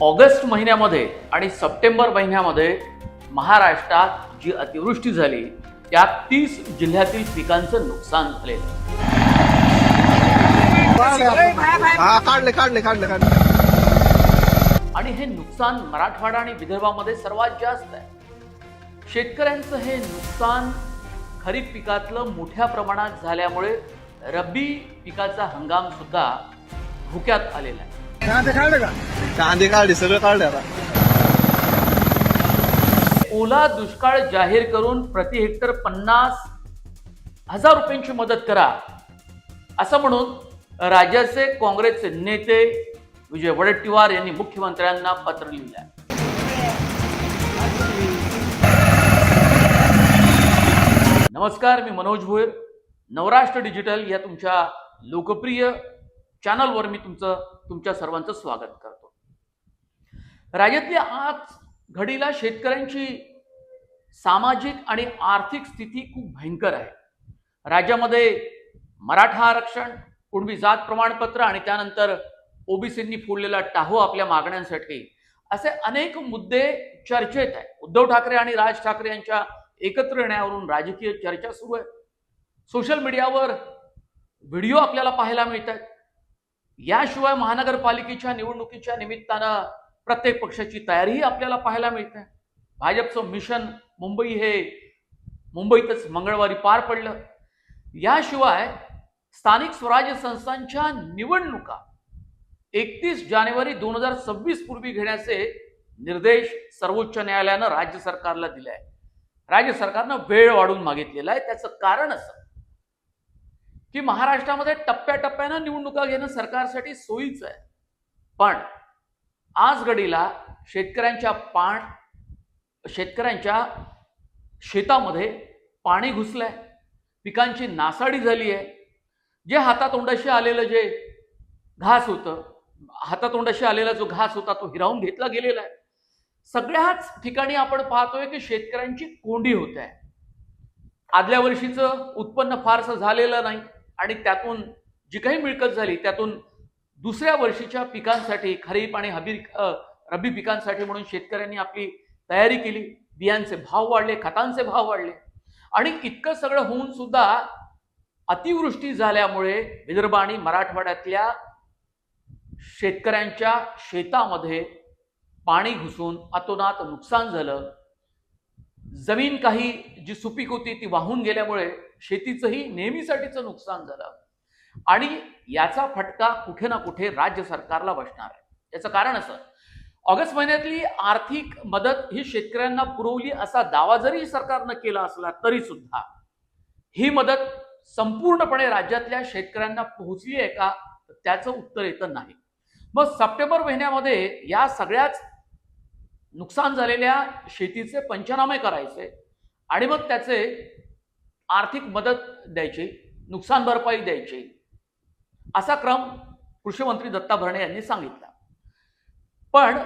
August महिन्यामध्ये आणि September महिन्यामध्ये महाराष्ट्रात जी अतिवृष्टी झाली त्यात तीस जिल्ह्यातील पिकांचं नुकसान झालेलं. हा आणि हे नुकसान मराठवाडा आणि विदर्भामध्ये सर्वात जास्त आहे. शेतकऱ्यांचं हे नुकसान खरीप पिकातलं मोठ्या प्रमाणात झाल्यामुळे रब्बी पिकाचा हंगाम सुद्धा धोक्यात आलेला आहे. कांदे काढले सगळं काढले आता. ओला दुष्काळ जाहीर करून प्रति हेक्टर पन्नास हजार रुपयांची मदत करा. असं म्हणून राज्याचे काँग्रेसचे नेते विजय वडेट्टीवार यांनी मुख्यमंत्र्यांना पत्र लिहिलं आहे नमस्कार मी मनोज भोयर नवराष्ट्र डिजिटल या तुमच्या लोकप्रिय चॅनलवर मी तुमचं तुमच्या सर्वांचं स्वागत करतो. राज्यातली आज घडीला शेतकऱ्यांची सामाजिक आणि आर्थिक स्थिती खूप भयंकर आहे. राज्यामध्ये मराठा आरक्षण कुणबी जात प्रमाणपत्र आणि त्यानंतर ओबीसींनी फोडलेला टाहो आपल्या मागण्यांसाठी असे अनेक मुद्दे चर्चेत आहे उद्धव ठाकरे आणि राज ठाकरे यांच्या एकत्र येण्यावरून राजकीय चर्चा सुरू आहे. सोशल मीडियावर व्हिडिओ आपल्याला पाहायला मिळत आहेत याशिवाय महानगरपालिकेच्या निवडणुकीच्या निमित्तानं प्रत्येक पक्षाची तयारीही आपल्याला पाहायला मिळते. भाजपचं मिशन मुंबई हे मुंबईतच मंगळवारी पार पडलं. याशिवाय स्थानिक स्वराज्य संस्थांच्या निवडणुका एकतीस जानेवारी दोन हजार सव्वीस पूर्वी घेण्याचे निर्देश सर्वोच्च न्यायालयानं राज्य सरकारला दिले आहे राज्य सरकारनं वेळ वाढून मागितलेला आहे. त्याचं कारण असं की महाराष्ट्रामध्ये टप्प्याटप्प्यानं निवडणुका घेणं सरकारसाठी सोयीचं आहे. पण आज घडीला शेतकऱ्यांच्या पाण शेतकऱ्यांच्या शेतामध्ये पाणी घुसलं आहे पिकांची नासाडी झाली आहे जे हातातोंडाशी आलेलं जे घास होतं हातातोंडाशी आलेला जो घास होता तो हिरावून घेतला गेलेला आहे. सगळ्याच ठिकाणी आपण पाहतोय की शेतकऱ्यांची कोंडी होत. आहे आदल्या वर्षीचं उत्पन्न फारसं झालेलं नाही आणि त्यातून जी काही मिळकत झाली त्यातून दुसऱ्या वर्षीच्या पिकांसाठी खरीप आणि हबी रब्बी पिकांसाठी म्हणून शेतकऱ्यांनी आपली तयारी केली. बियांचे भाव वाढले खतांचे भाव वाढले. आणि इतकं सगळं होऊन सुद्धा अतिवृष्टी झाल्यामुळे विदर्भ आणि मराठवाड्यातल्या शेतकऱ्यांच्या शेतामध्ये पाणी घुसून अतोनात नुकसान झालं. जमीन काही जी सुपीक होती ती वाहून गेल्यामुळे शेतीचंही नेहमीसाठीचं नुकसान झालं. आणि याचा फटका कुठे ना कुठे राज्य सरकारला बसणार आहे. याचं कारण असं ऑगस्ट महिन्यातली आर्थिक मदत ही शेतकऱ्यांना पुरवली असा दावा जरी सरकारनं केला असला तरी सुद्धा ही मदत संपूर्णपणे राज्यातल्या शेतकऱ्यांना पोहोचली आहे का? त्याचं उत्तर येतं नाही. मग सप्टेंबर महिन्यामध्ये या सगळ्याच नुकसान झालेल्या शेतीचे पंचनामे करायचे आणि मग त्याचे आर्थिक मदत द्यायची नुकसान भरपाई द्यायची. असा क्रम कृषी मंत्री दत्ता भरणे यांनी सांगितला. पण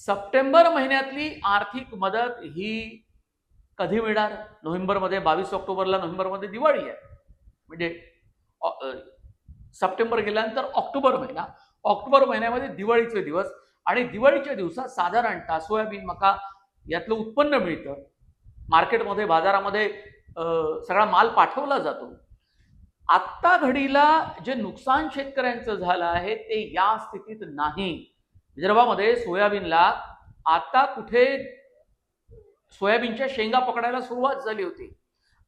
सप्टेंबर महिन्यातली आर्थिक मदत ही कधी मिळणार? नोव्हेंबरमध्ये बावीस ऑक्टोबरला नोव्हेंबरमध्ये दिवाळी आहे. म्हणजे सप्टेंबर गेल्यानंतर ऑक्टोबर महिना. ऑक्टोबर महिन्यामध्ये दिवाळीचे दिवस आणि दिवाळीच्या दिवसात साधारणतः सोयाबीन मका यातलं उत्पन्न मिळतं. मार्केटमध्ये बाजारामध्ये सगळा माल पाठवला जातो. आत्ता घडीला जे नुकसान शेतकऱ्यांचं झालं आहे ते या स्थितीत नाही. विदर्भामध्ये सोयाबीनला आता कुठे सोयाबीनच्या शेंगा पकडायला सुरुवात झाली होती.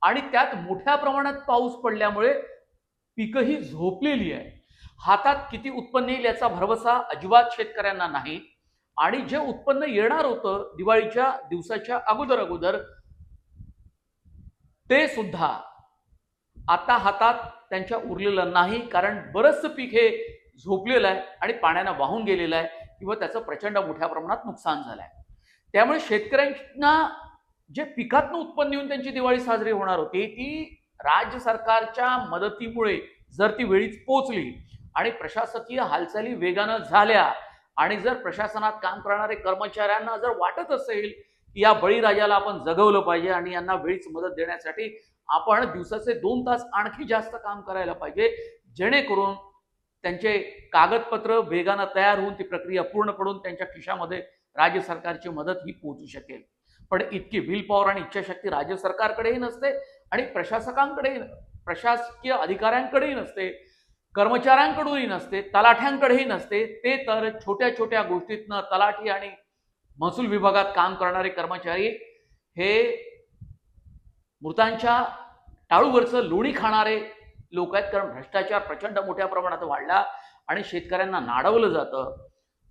आणि त्यात मोठ्या प्रमाणात पाऊस पडल्यामुळे पिकंही झोपलेली आहे हातात किती उत्पन्न येईल याचा भरवसा अजिबात शेतकऱ्यांना नाही. आणि जे उत्पन्न येणार होतं दिवाळीच्या दिवसाच्या अगोदर अगोदर ते सुद्धा आता हातात त्यांच्या उरलेलं नाही कारण बरंचसं पीक हे झोपलेलं आहे आणि पाण्यानं वाहून गेलेलं आहे किंवा त्याचं प्रचंड मोठ्या प्रमाणात नुकसान झालं आहे. त्यामुळे शेतकऱ्यांना जे पिकातनं उत्पन्न येऊन त्यांची दिवाळी साजरी होणार होती ती राज्य सरकारच्या मदतीमुळे जर ती वेळीच पोचली आणि प्रशासकीय हालचाली वेगानं झाल्या आणि जर प्रशासनात काम करणारे कर्मचाऱ्यांना जर वाटत असेल की या बळीराजाला आपण जगवलं पाहिजे आणि यांना वेळीच मदत देण्यासाठी आपण दिवसाचे दोन तास आणखी जास्त काम करायला पाहिजे जेणेकरून त्यांचे कागदपत्र वेगानं तयार होऊन ती प्रक्रिया पूर्ण पडून त्यांच्या खिशामध्ये राज्य सरकारची मदत ही पोहोचू शकेल. पण इतकी विल पॉवर आणि इच्छाशक्ती राज्य सरकारकडेही नसते आणि प्रशासकांकडेही प्रशासकीय अधिकाऱ्यांकडेही नसते कर्मचाऱ्यांकडूनही नसते तलाठ्यांकडेही नसते. ते तर छोट्या छोट्या गोष्टीतनं तलाठी आणि महसूल विभागात काम करणारे कर्मचारी हे मृतांच्या टाळूवरचं लोणी खाणारे लोक आहेत. कारण भ्रष्टाचार प्रचंड मोठ्या प्रमाणात वाढला आणि शेतकऱ्यांना नाडवलं जातं.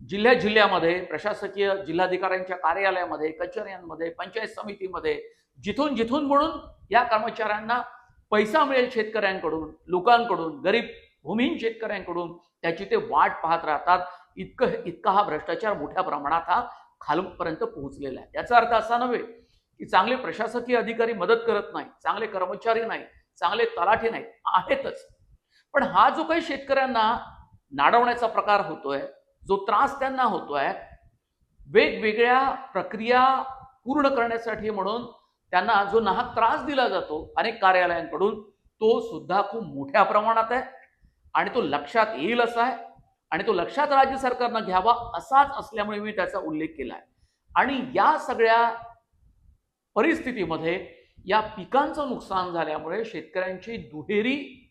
जिल्ह्या जिल्ह्यामध्ये प्रशासकीय जिल्हाधिकाऱ्यांच्या कार्यालयामध्ये कचऱ्यांमध्ये पंचायत समितीमध्ये जिथून जिथून म्हणून या कर्मचाऱ्यांना पैसा मिळेल शेतकऱ्यांकडून लोकांकडून गरीब भूमिहीन शेतकऱ्यांकडून त्याची ते वाट पाहत राहतात. इतकं इतका हा भ्रष्टाचार मोठ्या प्रमाणात हा खालपर्यंत पोहोचलेला आहे. याचा अर्थ असा नव्हे की चांगले प्रशासकीय अधिकारी मदत करत नाही चांगले कर्मचारी नाही चांगले तलाठी नाहीत आहेतच. पण हा जो काही शेतकऱ्यांना नाडवण्याचा प्रकार होतोय जो त्रास त्यांना होतोय वेगवेगळ्या प्रक्रिया पूर्ण करण्यासाठी म्हणून त्यांना जो नाहक त्रास दिला जातो अनेक कार्यालयांकडून तो सुद्धा खूप मोठ्या प्रमाणात आहे आणि तो लक्षात येईल असा आहे आणि तो लक्षात राज्य सरकारनं घ्यावा असाच असल्यामुळे मी त्याचा उल्लेख केला आहे. आणि या सगळ्या परिस्थितीमध्ये या पिकांचं नुकसान झाल्यामुळे शेतकऱ्यांची दुहेरी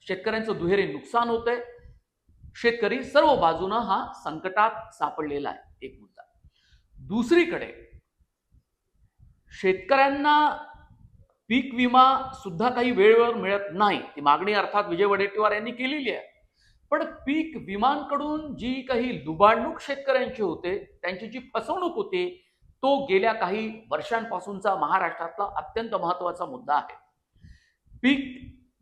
शेतकऱ्यांचं दुहेरी नुकसान होतंय. शेतकरी सर्व बाजूनं हा संकटात सापडलेला आहे. एक मुद्दा. दुसरीकडे शेतकऱ्यांना पीक विमा सुद्धा काही वेळेवर मिळत नाही. ती मागणी अर्थात विजय वडेट्टीवार यांनी केलेली आहे. पण पीक विमांकडून जी काही लुबाडणूक शेतकऱ्यांची होते त्यांची जी फसवणूक होती तो गेल्या काही वर्षांपासूनचा महाराष्ट्रातला अत्यंत महत्त्वाचा मुद्दा आहे. पीक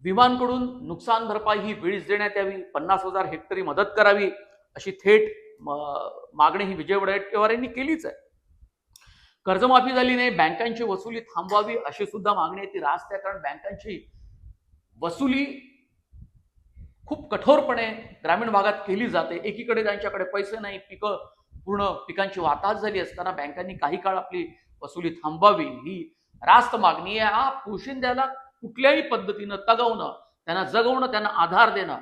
विमांकडून नुकसान भरपाई ही वेळीच देण्यात यावी पन्नास हजार हेक्टरी मदत करावी अशी थेट मागणी ही विजय वडेट्टीवार यांनी केलीच आहे. कर्जमाफी झाली नाही बँकांची वसुली थांबवावी अशी सुद्धा मागणी आहे ती रास्त आहे कारण बँकांची वसुली खूप कठोरपणे ग्रामीण भागात केली जाते. एकीकडे त्यांच्याकडे पैसे नाही पिकं पूर्ण पिकांची वाताहत झाली असताना बँकांनी काही काळ आपली वसुली थांबवावी ही रास्त मागणी आहे. हा पोशिंद्याला कुठल्याही पद्धतीनं तगवणं त्यांना जगवणं त्यांना आधार देणं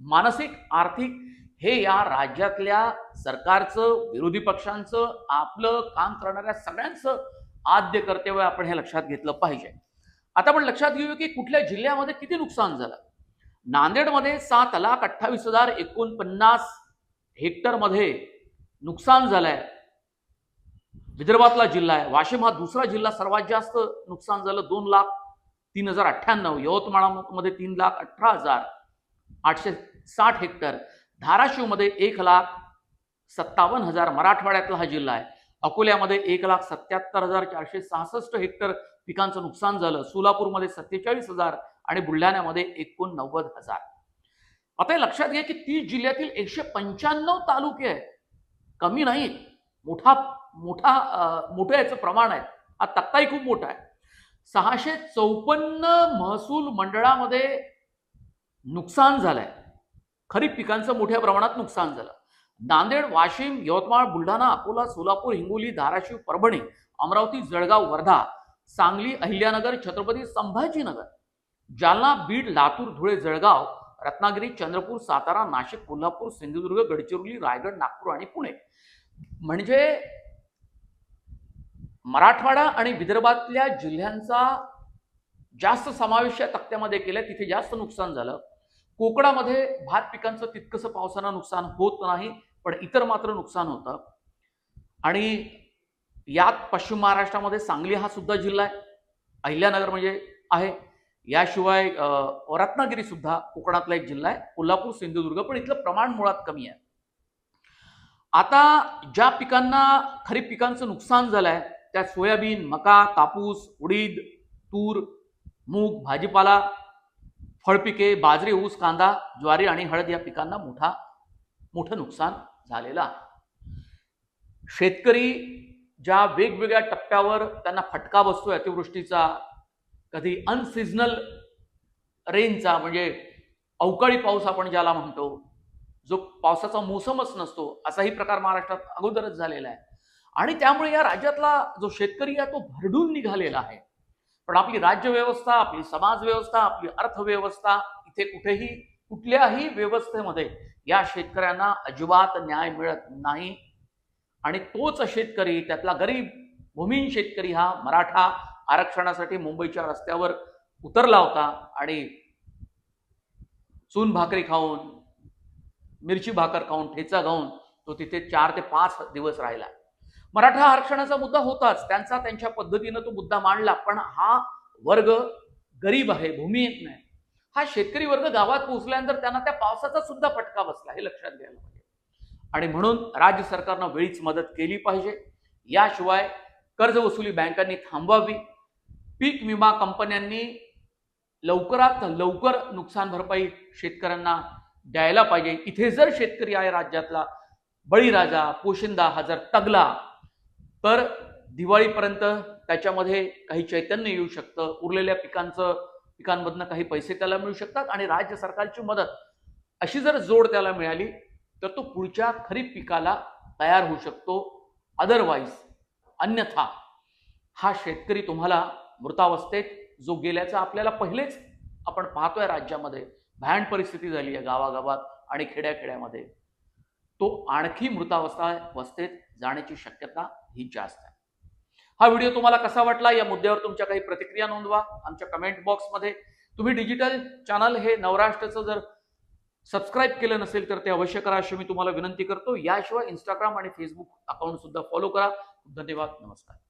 मानसिक आर्थिक हे या राज्यातल्या सरकारचं विरोधी पक्षांचं आपलं काम करणाऱ्या सगळ्यांचं आद्य कर्तव्य आपण हे लक्षात घेतलं पाहिजे. आता आपण लक्षात घेऊया की कुठल्या जिल्ह्यामध्ये किती नुकसान झालं? नांदेडमध्ये सात लाख अठ्ठावीस हजार एकोणपन्नास हेक्टरमध्ये नुकसान झालंय. विदर्भातला जिल्हा आहे. वाशिम हा दुसरा जिल्हा सर्वात जास्त नुकसान झालं दोन लाख तीन हजार अठ्ठ्याण्णव. यवतमाळामध्ये तीन लाख अठरा हजार आठशे साठ हेक्टर. धाराशिवमध्ये एक लाख सत्तावन्न हजार मराठवाड्यातला हा जिल्हा आहे. अकोल्यामध्ये एक लाख सत्याहत्तर हजार चारशे सहासष्ट हेक्टर पिकांचं नुकसान झालं. सोलापूरमध्ये सत्तेचाळीस हजार आणि बुलढाण्यामध्ये एकोणनव्वद हजार. आता हे लक्षात घ्या की तीस जिल्ह्यातील एकशे पंच्याण्णव तालुके आहेत. कमी नाहीत मोठा मोठा मोठं याचं प्रमाण आहे. हा तक्ताही खूप मोठा आहे. सहाशे चौपन्न महसूल मंडळामध्ये नुकसान झालंय. खरीप पिकांचं मोठ्या प्रमाणात नुकसान झालं. नांदेड वाशिम यवतमाळ बुलढाणा अकोला सोलापूर हिंगोली धाराशिव परभणी अमरावती जळगाव वर्धा सांगली अहिल्यानगर छत्रपती संभाजीनगर जालना बीड लातूर धुळे जळगाव रत्नागिरी चंद्रपूर सातारा नाशिक कोल्हापूर सिंधुदुर्ग गडचिरोली रायगड नागपूर आणि पुणे. म्हणजे मराठवाडा आणि विदर्भातल्या जिल्ह्यांचा जास्त समावेश या तक्त्यामध्ये केलं तिथे जास्त नुकसान झालं. कोकणामध्ये भात पिकांचं तितकंसं पावसानं नुकसान होत नाही पण इतर मात्र नुकसान होतं. आणि यात पश्चिम महाराष्ट्रामध्ये सांगली हा सुद्धा जिल्हा आहे. अहिल्यानगर म्हणजे आहे. याशिवाय अं, रत्नागिरी सुद्धा कोकणातला एक जिल्हा आहे. कोल्हापूर सिंधुदुर्ग पण इथलं प्रमाण मुळात कमी आहे. आता ज्या पिकांना खरीप पिकांचं नुकसान झालंय त्यात सोयाबीन मका कापूस उडीद तूर मूग भाजीपाला फळपिके बाजरी ऊस कांदा ज्वारी आणि हळद या पिकांना मोठा मोठं नुकसान झालेलं आहे. शेतकरी ज्या वेगवेगळ्या टप्प्यावर त्यांना फटका बसतोय अतिवृष्टीचा कधी अनसिजनल रेनचा म्हणजे अवकाळी पाऊस आपण ज्याला म्हणतो जो पावसाचा मोसमच नसतो असाही प्रकार महाराष्ट्रात अगोदरच झालेला आहे. आणि त्यामुळे या राज्यातला जो शेतकरी आहे तो भरडून निघालेला आहे. पण आपली राज्य व्यवस्था आपली समाज व्यवस्था आपली अर्थव्यवस्था इथे कुठेही कुठल्याही व्यवस्थेमध्ये या शेतकऱ्यांना अजिबात न्याय मिळत नाही. आणि तोच शेतकरी त्यातला गरीब भूमीन शेतकरी हा मराठा आरक्षणासाठी मुंबईच्या रस्त्यावर उतरला होता आणि चून भाकरी खाऊन मिरची भाकर खाऊन ठेचा खाऊन तो तिथे चार ते पाच दिवस राहिला. मराठा आरक्षणाचा मुद्दा होताच. त्यांचा त्यांच्या पद्धतीनं तो मुद्दा मांडला. पण हा वर्ग गरीब आहे भूमिहीन नाही. हा शेतकरी वर्ग गावात पोहोचल्यानंतर त्यांना त्या पावसाचा सुद्धा फटका बसला हे लक्षात घ्यायला पाहिजे. आणि म्हणून राज्य सरकारनं वेळीच मदत केली पाहिजे. याशिवाय कर्ज वसुली बँकांनी थांबवावी. पीक विमा कंपन्यांनी लवकरात लवकर नुकसान भरपाई शेतकऱ्यांना द्यायला पाहिजे. इथे जर शेतकरी आहे राज्यातला बळीराजा पोशिंदा हा जर तगला तर दिवाळीपर्यंत त्याच्यामध्ये काही चैतन्य येऊ शकतं. उरलेल्या पिकांचं पिकांमधनं काही पैसे त्याला मिळू शकतात आणि राज्य सरकारची मदत. अशी जर जोड त्याला मिळाली तर तो पुढच्या खरीप पिकाला तयार होऊ शकतो. अदरवाईज अन्यथा हा शेतकरी तुम्हाला मृतावस्थेत जो गेल्याचा आपल्याला पहिलेच आपण पाहतोय राज्यामध्ये. भयान परिस्थिती झाली आहे गावागावात आणि खेड्याखेड्यामध्ये. तो आणखी मृतावस्था अवस्थेत जाण्याची शक्यता ही जास्त आहे. हा व्हिडिओ तुम्हाला कसा वाटला? या मुद्द्यावर तुमच्या काही प्रतिक्रिया नोंदवा. आमच्या कमेंट बॉक्समध्ये तुम्ही डिजिटल चॅनल हे नवराष्ट्राचं जर सबस्क्राईब केलं नसेल तर ते अवश्य करा. अशी मी तुम्हाला विनंती करतो. याशिवाय इंस्टाग्राम आणि फेसबुक अकाउंट सुद्धा फॉलो करा. धन्यवाद. नमस्कार.